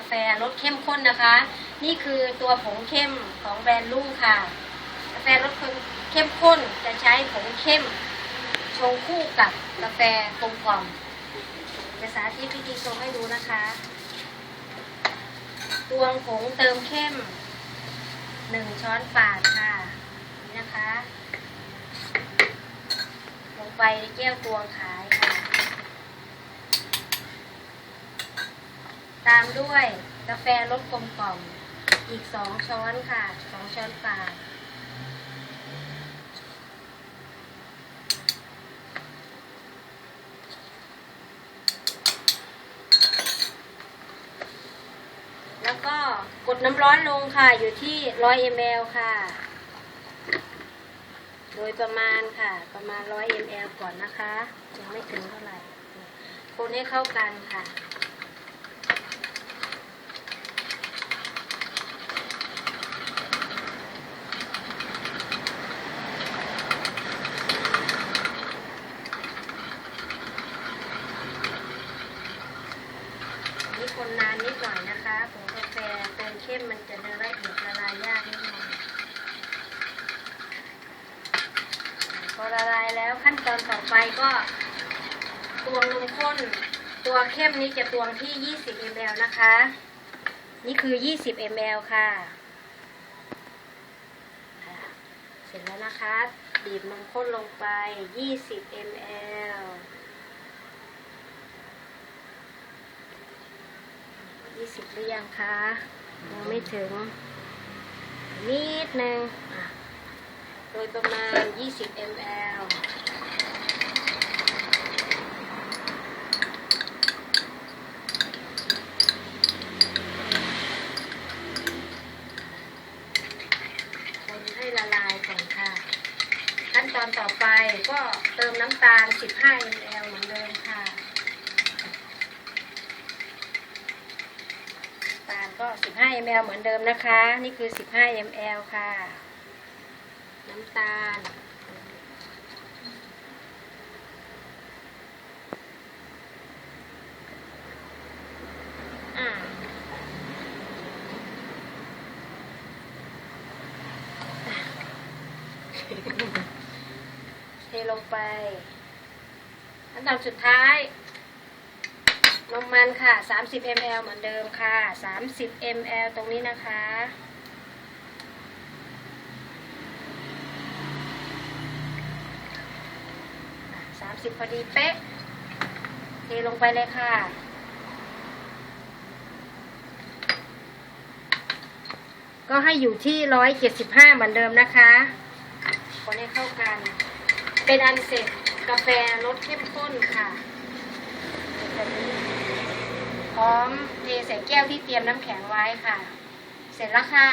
าแฟรสเข้มข้นนะคะ นี่คือตัวผงเข้มของแบรนด์ลุ่งค่ะ กาแฟรสเข้มข้นจะใช้ผงเข้มชงคู่กับกาแฟกลมกล่อมจะสาธิตวิธีชงให้ดูนะคะตวงผงเติมเข้มหนึ่งช้อนปาดค่ะนี่นะคะ ลงไปในแก้วตวงค่ะ ตามด้วยกาแฟรสกลมกล่อม อีกสองช้อนค่ะสองช้อนปาแล้วก็กดน้ำร้อนลงค่ะอยู่ที่ร้อยมลค่ะ โดยประมาณค่ะ ประมาณร้อยมลก่อนนะคะยังไม่ถึงเท่าไหร่ คนให้เข้ากันค่ะ คนนานนิดหน่อยนะคะผงกาแฟเติมเข้มมันจะละเอียดละลายยากนิดหน่อยพอละลายแล้วขั้นตอนต่อไปก็ตวงนมข้น ตัวเข้มนี้จะตวงที่ 20 ml นะคะ นี่คือ 20 ml ค่ะ เสร็จแล้วนะคะ บีบนมข้นลงไป 20 ml ยี่สิบหรือยังคะยังไม่ถึง นิดนึงอะโดยประมาณ 20 ml คนให้ละลายก่อนค่ะ ขั้นตอนต่อไปก็เติมน้ำตาล 15 ml เหมือนเดิมค่ะ ตาล ก็ 15 ml เหมือนเดิมนะคะ นี่คือ 15 ml ค่ะ น้ำตาล เทลงไปขั้นตอนสุดท้าย มันค่ะ 30 ml เหมือนเดิมค่ะ 30 ml ตรงนี้นะคะ 30 พอดีเป๊ะเทลงไปเลยค่ะก็ให้อยู่ที่175เหมือนเดิมนะคะ คนให้เข้ากัน เป็นอันเสร็จกาแฟรสเข้มข้นค่ะ พร้อมเทใส่แก้วที่เตรียมน้ำแข็งไว้ค่ะ เสร็จแล้วค่ะ